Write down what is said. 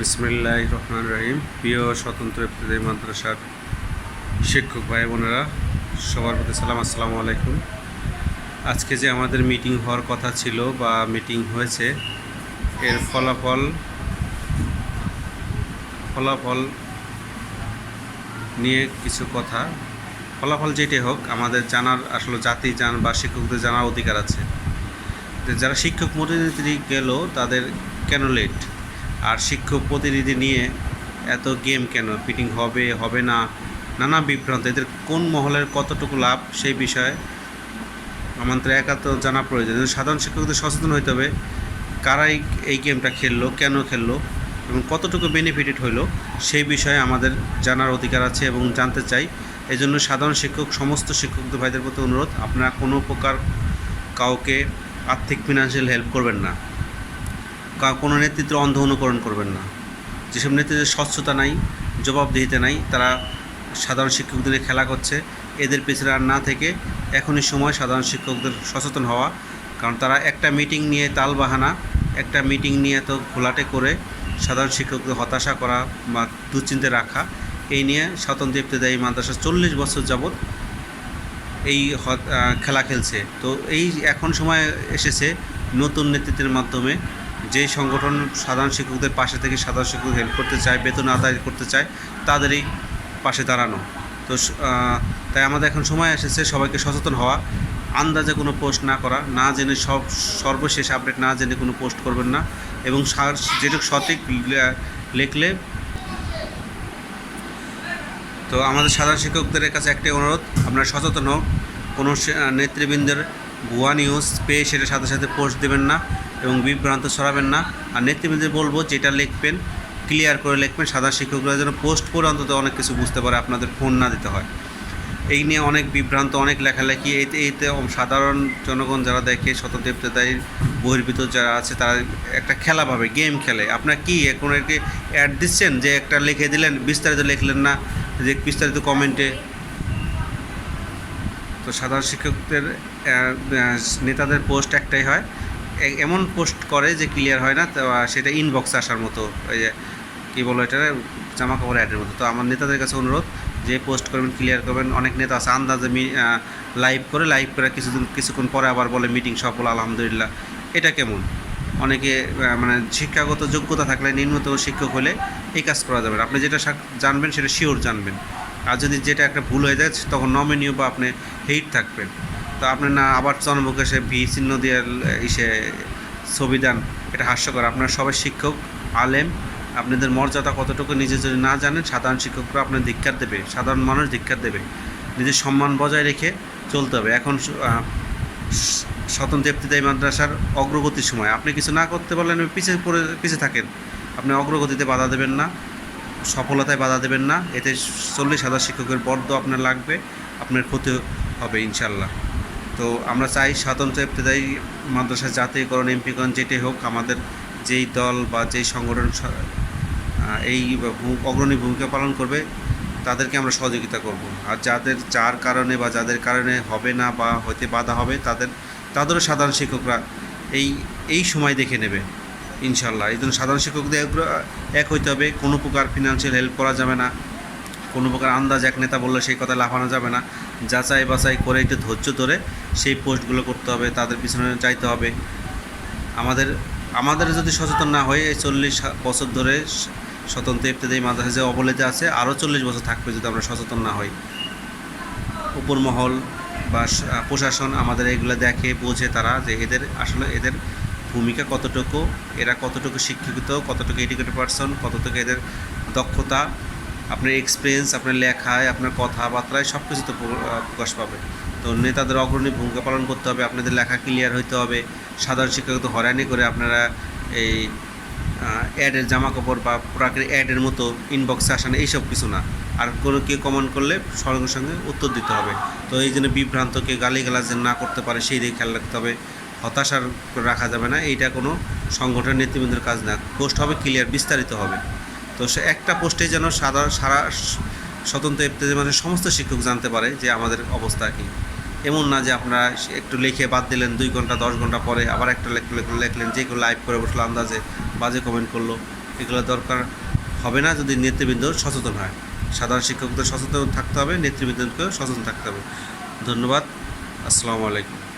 বিসমিল্লাহ রহমান রহিম প্রিয় স্বতন্ত্র ইফতেদায়ী মাদ্রাসার শিক্ষক ভাই বোনেরা, সবার প্রতি সালাম, আসসালামু আলাইকুম। আজকে যে আমাদের মিটিং হওয়ার কথা ছিল বা মিটিং হয়েছে, এর ফলাফল ফলাফল নিয়ে কিছু কথা। ফলাফল যেটাই হোক, আমাদের জানার, আসলে জাতি জান বা শিক্ষকদের জানার অধিকার আছে। যারা শিক্ষক প্রতিনিধি গেল, তাদের কেন লেট আর শিক্ষক প্রতিনিধি নিয়ে এত গেম কেন? ফিটিং হবে হবে না? নানা বিভ্রান্ত। এদের কোন মহলের কতটুকু লাভ সেই বিষয়ে আমাদের একাত্ম জানা প্রয়োজন। সাধারণ শিক্ষকদের সচেতন হইতে হবে কারাই এই গেমটা খেললো, কেন খেললো এবং কতটুকু বেনিফিটেড হইল সেই বিষয়ে আমাদের জানার অধিকার আছে এবং জানতে চাই। এই জন্য সাধারণ শিক্ষক, সমস্ত শিক্ষকদের ভাইদের প্রতি অনুরোধ, আপনারা কোনো প্রকার কাউকে আর্থিক ফিনান্সিয়াল হেল্প করবেন না। কোনো নেতৃত্ব অন্ধ অনুকরণ করবেন না। যেসব নেতৃত্বের স্বচ্ছতা নাই, জবাবদিহিতে নাই, তারা সাধারণ শিক্ষকদের খেলা করছে, এদের পিছনে আর না থেকে এখনই সময় সাধারণ শিক্ষকদের সচেতন হওয়া। কারণ তারা একটা মিটিং নিয়ে তাল বাহানা একটা মিটিং নিয়ে তো ঘোলাটে করে সাধারণ শিক্ষকদের হতাশা করা বা দুশ্চিন্তে রাখা, এই নিয়ে স্বতন্ত্র ইফতেদায়ী মাদ্রাসা চল্লিশ বছর যাবৎ এই খেলা খেলছে। তো এই এখন সময় এসেছে নতুন নেতৃত্বের মাধ্যমে যে সংগঠন সাধারণ শিক্ষকদের পাশে থেকে সাধারণ শিক্ষক হেল্প করতে চায়, বেতন আদায় করতে চায়, তাদেরই পাশে দাঁড়ানো। তো তাই আমাদের এখন সময় এসেছে সবাইকে সচেতন হওয়া। আন্দাজে কোনো পোস্ট না করা, না জেনে সব সর্বশেষ আপডেট না জেনে কোনো পোস্ট করবেন না এবং যেটুকু সঠিক লিখলে তো আমাদের সাধারণ শিক্ষকদের কাছে একটাই অনুরোধ, আপনারা সচেতন হোক। কোনো নেতৃবৃন্দের ভুয়া নিউজ পেয়ে সেটার সাথে সাথে পোস্ট দেবেন না এবং বিভ্রান্ত ছড়াবেন না। আর নেতৃবৃন্দের বলব, যেটা লিখবেন ক্লিয়ার করে লিখবেন সাধারণ শিক্ষকরা যেন পোস্ট করে অন্তত অনেক কিছু বুঝতে পারে, আপনাদের ফোন না দিতে হয়। এই নিয়ে অনেক বিভ্রান্ত, অনেক লেখালেখি, এতে এতে সাধারণ জনগণ যারা দেখে ইফতেদায়ী বহির্ভূত যারা আছে, তারা একটা খেলা ভাবে গেম খেলে। আপনার কি এখন একে অ্যাড দিচ্ছেন যে একটা লিখে দিলেন, বিস্তারিত লিখলেন না, যে বিস্তারিত কমেন্টে তো সাধারণ শিক্ষকদের নেতাদের পোস্ট একটাই হয়। এমন পোস্ট করে যে ক্লিয়ার হয় না সেটা ইনবক্সে আসার মতো, ওই যে, কী বলো এটা জামা কাপড় অ্যাডের মতো। তো আমার নেতাদের কাছে অনুরোধ, যে পোস্ট করবেন ক্লিয়ার করবেন। অনেক নেতা আছে, আন্দাজে লাইভ করে লাইভ করে কিছুদিন, কিছুক্ষণ পরে আবার বলে মিটিং সফল, আলহামদুলিল্লাহ। এটা কেমন? অনেকে মানে শিক্ষাগত যোগ্যতা থাকলে নিম্নতম শিক্ষক হলে এই কাজ করা যাবে। আপনি যেটা জানবেন, সেটা শিওর জানবেন। আর যদি যেটা একটা ভুল হয়ে যায়, তখন নমিনীয় বা আপনি হেইট থাকবেন। তো আপনি না আবার সে ভি চিহ্ন দিয়ে ইসে ছবি দেন, এটা হাস্যকর। আপনারা সবাই শিক্ষক, আলেম, আপনাদের মর্যাদা কতটুকু নিজে যদি না জানেন, সাধারণ শিক্ষকরা আপনার ধিক্ষার দেবে, সাধারণ মানুষ ধিক্ষার দেবে। নিজের সম্মান বজায় রেখে চলতে হবে। এখন স্বতন্ত্র ইফতেদায়ী মাদ্রাসার অগ্রগতির সময়। আপনি কিছু না করতে পারলেন পিছিয়ে পড়ে, পিছিয়ে থাকেন। আপনি অগ্রগতিতে বাধা দেবেন না, সফলতায় বাধা দেবেন না। এতে চল্লিশ হাজার শিক্ষকের বর্দ আপনার লাগবে, আপনার ক্ষতি হবে ইনশাল্লাহ। তো আমরা চাই স্বাতন্ত্র ইফতেদায়ী মাদ্রাসার জাতীয়করণ এমপিকরণ যেটাই হোক, আমাদের যেই দল বা যেই সংগঠন এই অগ্রণী ভূমিকা পালন করবে, তাদেরকে আমরা সহযোগিতা করব। আর যাদের, যার কারণে বা যাদের কারণে হবে না বা হতে বাধা হবে, তাদের, তাদেরও সাধারণ শিক্ষকরা এই এই সময় দেখে নেবে ইনশাল্লাহ এই জন্য সাধারণ শিক্ষকদের এক হইতে হবে, কোনো প্রকার ফিনান্সিয়াল হেল্প করা যাবে না, কোনো প্রকার আন্দাজ এক নেতা বললে সেই কথা লাফানো যাবে না। যাচাই বাছাই করে একটু ধৈর্য ধরে সেই পোস্টগুলো করতে হবে, তাদের পিছনে চাইতে হবে। আমাদের আমাদের যদি সচেতন না হয়ে এই চল্লিশ বছর ধরে স্বতন্ত্র ইফতেদায়ী মাদ্রাসা যে অবলেতে আছে, আরও চল্লিশ বছর থাকবে যদি আমরা সচেতন না হই। উপর মহল বা প্রশাসন আমাদের এগুলো দেখে, বোঝে তারা যে এদের আসলে এদের ভূমিকা কতটুকু, এরা কতটুকু শিক্ষিত, কতটুকু এডুকেটেড পারসন কতটুকু এদের দক্ষতা আপনার এক্সপিরিয়েন্স আপনার লেখায় আপনার কথাবার্তায় সব কিছুতে প্রকাশ পাবে। তো নেতাদের অগ্রণী ভূমিকা পালন করতে হবে, আপনাদের লেখা ক্লিয়ার হইতে হবে, সাধারণ শিক্ষক তো হয়রানি করে আপনারা এই অ্যাডের জামা কাপড় বা প্রোডাক্টের অ্যাডের মতো ইনবক্সে আসানো এইসব কিছু না। আর কোনো কেউ কমেন্ট করলে সঙ্গে সঙ্গে উত্তর দিতে হবে। তো এই জন্য বিভ্রান্ত বিভ্রান্তকে গালিগালাজ যেন না করতে পারে, সেই দিকে খেয়াল রাখতে হবে। হতাশার রাখা যাবে না, এইটা কোনো সংগঠনের নেতৃবৃন্দের কাজ না। পোস্ট হবে ক্লিয়ার বিস্তারিত হবে। তো সে একটা পোস্টে যেন সারা সারা স্বতন্ত্র ইফতেদায়ী মানে সমস্ত শিক্ষক জানতে পারে যে আমাদের অবস্থা কী। এমন না যে আপনারা একটু লিখে বাদ দিলেন দুই ঘণ্টা, দশ ঘণ্টা পরে আবার একটা লেখ- লেখ- লেখলেন যে লাইভ করে বসল আন্দাজে, বাজে কমেন্ট করল। এগুলো দরকার হবে না যদি নেতৃবৃন্দ সচেতন হয়। সাধারণ শিক্ষকদের সচেতন থাকতে হবে, নেতৃবৃন্দকেও সচেতন থাকতে হবে। ধন্যবাদ। আসসালামু আলাইকুম।